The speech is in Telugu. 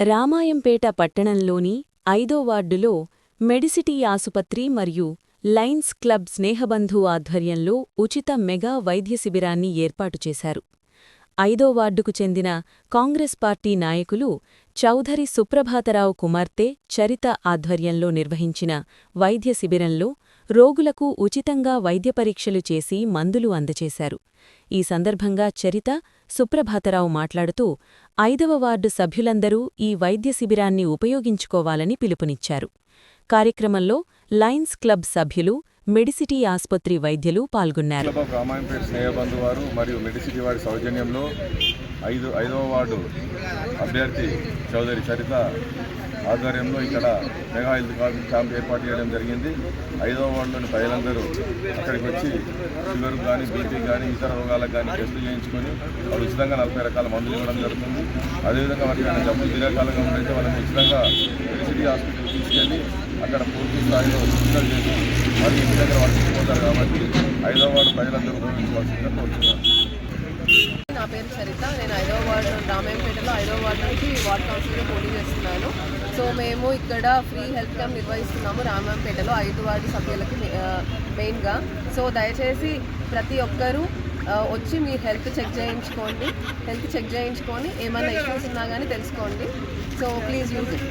రామాయంపేట పట్టణంలోని ఐదో వార్డులో మెడిసిటీ ఆసుపత్రి మరియు లైన్స్ క్లబ్ స్నేహబంధు ఆధ్వర్యంలో ఉచిత మెగా వైద్య శిబిరాన్ని ఏర్పాటు చేశారు. ఐదో వార్డుకు చెందిన కాంగ్రెస్ పార్టీ నాయకులు చౌధరి సుప్రభాతరావు కుమార్తె చరిత ఆధ్వర్యంలో నిర్వహించిన వైద్య శిబిరంలో రోగులకు ఉచితంగా వైద్య పరీక్షలు చేసి మందులు అందచేశారు ఈ సందర్భంగా చరిత సుప్రభాతరావు మాట్లాడుతూ ఐదవ వార్డు సభ్యులందరూ ఈ వైద్య శిబిరాన్ని ఉపయోగించుకోవాలని పిలుపునిచ్చారు. కార్యక్రమంలో లయన్స్ క్లబ్ సభ్యులు మెడిసిటీ ఆసుపత్రి వైద్యులు పాల్గొన్నారు. రామాయంపేట స్నేహబంధు వారు మరియు మెడిసిటీ వారి సౌజన్యంలో ఐదు ఐదవ వార్డు అభ్యర్థి చౌదరి చరిత ఆధ్వర్యంలో ఇక్కడ మెగా హెల్త్ కార్డు క్యాంప్ ఏర్పాటు చేయడం జరిగింది. ఐదవ వార్డులోని ప్రజలందరూ అక్కడికి వచ్చి షుగర్ కానీ బీపీ కానీ ఇతర రోగాలకు కానీ టెస్టులు చేయించుకొని వాళ్ళు ఉచితంగా నలభై రకాల మందులు ఇవ్వడం జరుగుతుంది. అదేవిధంగా వారికి ఏమైనా జబ్బులు దీర్ఘకాలంగా ఉంటే వాళ్ళని ఉచితంగా మెడిసిటీ హాస్పిటల్ తీసుకెళ్ళి అక్కడ పూర్తి స్థాయిలో చికిత్సలు చేసి మరి ఇంటి దగ్గర వాళ్ళు కాబట్టి హైదరాబాద్ ప్రజలందరూ ఉపయోగించవలసిందిగా కోరుతున్నారు నా పేరు చరిత నేను ఐదవ వార్డు రామాయంపేటలో ఐదవ వార్డు నుంచి వార్డ్ కౌన్సిల్గా పోటీ చేస్తున్నాను. సో మేము ఇక్కడ ఫ్రీ హెల్త్ క్యాంప్ నిర్వహిస్తున్నాము రామాయంపేటలో ఐదు వార్డు సభ్యులకి మెయిన్గా. సో దయచేసి ప్రతి ఒక్కరూ వచ్చి మీ హెల్త్ చెక్ చేయించుకోండి. హెల్త్ చెక్ చేయించుకొని ఏమైనా ఇష్యూస్ ఉన్నా కానీ తెలుసుకోండి. So please use it